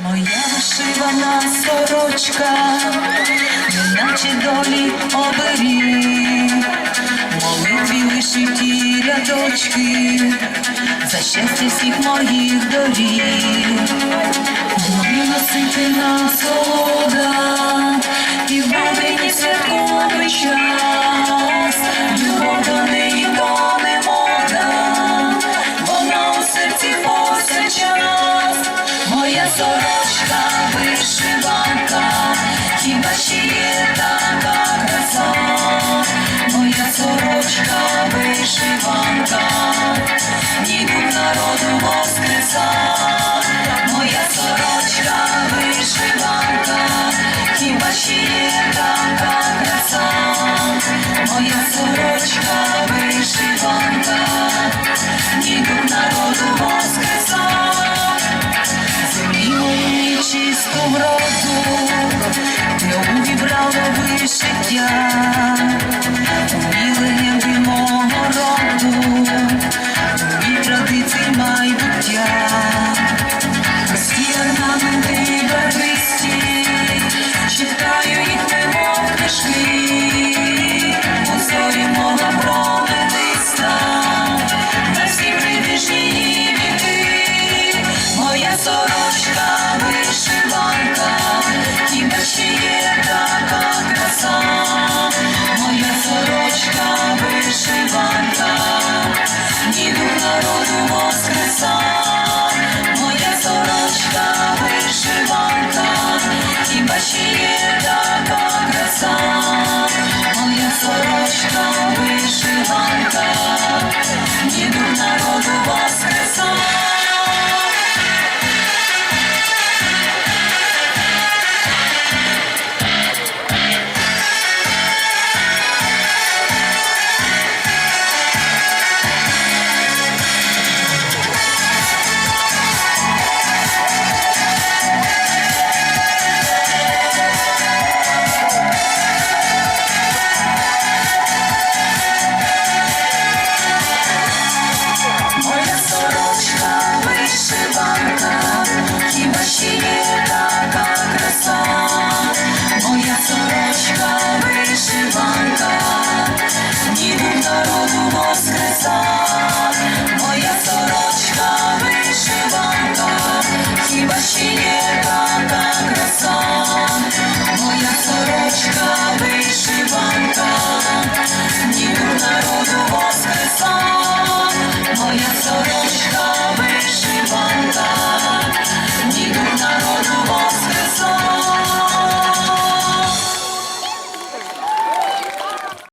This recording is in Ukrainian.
Моя вишивана сорочка, неначе долі оберіг, молитві вишиті рядочки, за щастя всіх моїх доріг, Мою носити на соло. so co ruszka Thank you.